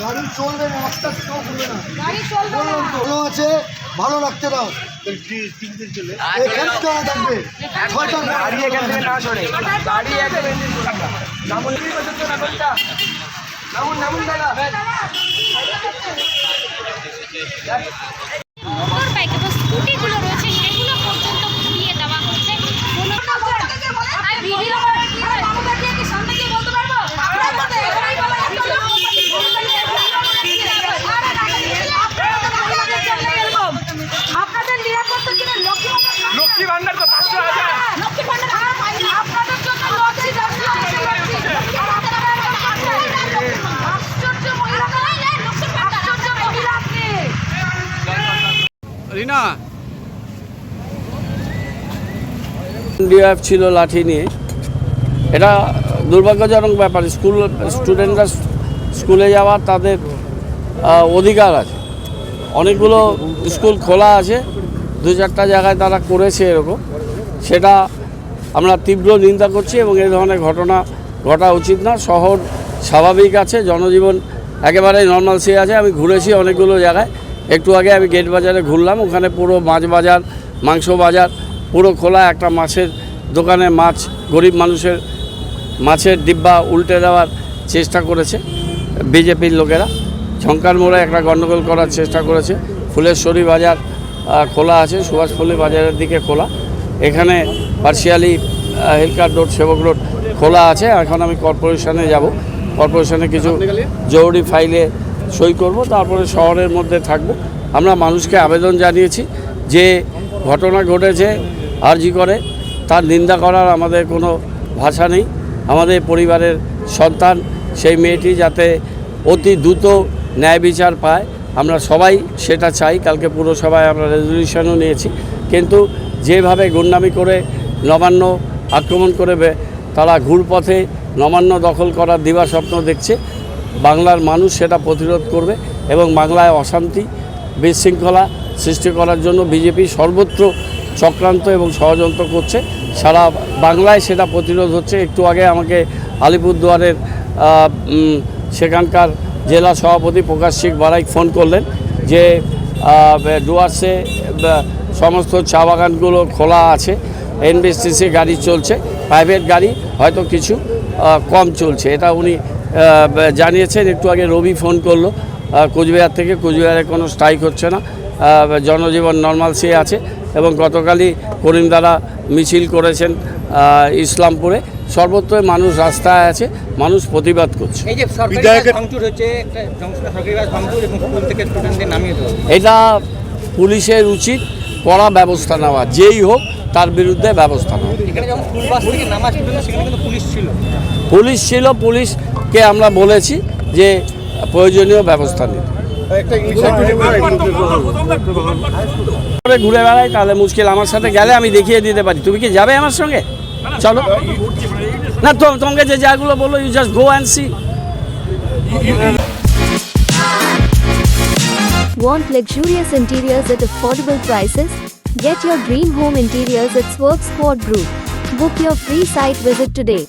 গাড়ি চলবে না আস্তে আস্তে কেউ না গাড়ি চলবে না ভালো আছে ভালো রাখতে দাও এখানে কেন থাকবে ডিএফ ছিল লাঠি নিয়ে। এটা দুর্ভাগ্যজনক ব্যাপার, স্কুল স্টুডেন্টরা স্কুলে যাওয়া তাদের অধিকার আছে। অনেকগুলো স্কুল খোলা আছে, দু চারটা জায়গায় তারা করেছে এরকম। সেটা আমরা তীব্র নিন্দা করছি এবং এই ধরনের ঘটনা ঘটা উচিত না। শহর স্বাভাবিক আছে, জনজীবন একেবারেই নর্মাল সে আছে। আমি ঘুরেছি অনেকগুলো জায়গায়। একটু আগে আমি গেট বাজারে ঘুরলাম ওখানে পুরো মাছ বাজার মাংস বাজার পুরো খোলা একটা মাছের দোকানে মাছ গরিব মানুষের মাছের ডিব্বা উল্টে দেওয়ার চেষ্টা করেছে বিজেপির লোকেরা। ঝঙ্কার মোড়ে একটা গণ্ডগোল করার চেষ্টা করেছে। ফুলেশ্বরী বাজার খোলা আছে সুভাষপল্লী বাজারের দিকে খোলা। এখানে partially hill cart road Sevoke road খোলা আছে। এখন আমি কর্পোরেশনে যাব। কর্পোরেশনে কিছু জরুরি ফাইলে সই করব, তারপরে শহরের মধ্যে থাকব। আমরা মানুষকে আবেদন জানিয়েছি যে ঘটনা ঘটেছে, আরজি করে। তার নিন্দা করার আমাদের কোনো ভাষা নেই। আমাদের পরিবারের সন্তান, সেই মেয়েটি যাতে অতি দ্রুত ন্যায় বিচার পায়। আমরা সবাই সেটা চাই। কালকে পুরসভায় আমরা রেজলিউশনও নিয়েছি। কিন্তু যেভাবে গুন্ডামি করে নবান্ন আক্রমণ করে তারা ঘুরপথে নবান্ন দখল করার দিবা স্বপ্ন দেখছে। বাংলার মানুষ সেটা প্রতিরোধ করবে এবং বাংলায় অশান্তি বিশৃঙ্খলা সৃষ্টি করার জন্য বিজেপি সর্বত্র চক্রান্ত এবং ষড়যন্ত্র করছে। সারা বাংলায় সেটা প্রতিরোধ হচ্ছে। একটু আগে আমাকে আলিপুরদুয়ারের সেখানকার জেলা সভাপতি প্রকাশ সিং বারাইক ফোন করলেন যে ডুয়ার্সে সমস্ত চা বাগানগুলো খোলা আছে। এনবিএসটিসি গাড়ি চলছে। প্রাইভেট গাড়ি হয়তো কিছু কম চলছে। এটা উনি জানিয়েছেন একটু আগে রবি ফোন করল। কোচবিহার থেকে কোচবিহারে কোনো স্ট্রাইক হচ্ছে না। জনজীবন নর্মাল সে আছে এবং গতকালই করিম দ্বারা মিছিল করেছেন ইসলামপুরে। সর্বত্র মানুষ রাস্তায় আছে মানুষ প্রতিবাদ করছে। এটা পুলিশের উচিত কড়া ব্যবস্থা নেওয়া যেই হোক তার বিরুদ্ধে ব্যবস্থা নেওয়া। পুলিশ ছিল। পুলিশকে আমরা বলেছি যে প্রয়োজনীয় ব্যবস্থা নিতে। করে ঘুরে বেড়াই তাহলে মুশকিল আমার সাথে গেলে আমি দেখিয়ে দিতে পারি। তুমি কি যাবে আমার সঙ্গে? চলো। না তো তোমাকে যে জায়গাগুলো বলল you just go and see Want luxurious interiors at affordable prices? Get your dream home interiors at Swerve Squad Group. Book your free site visit today.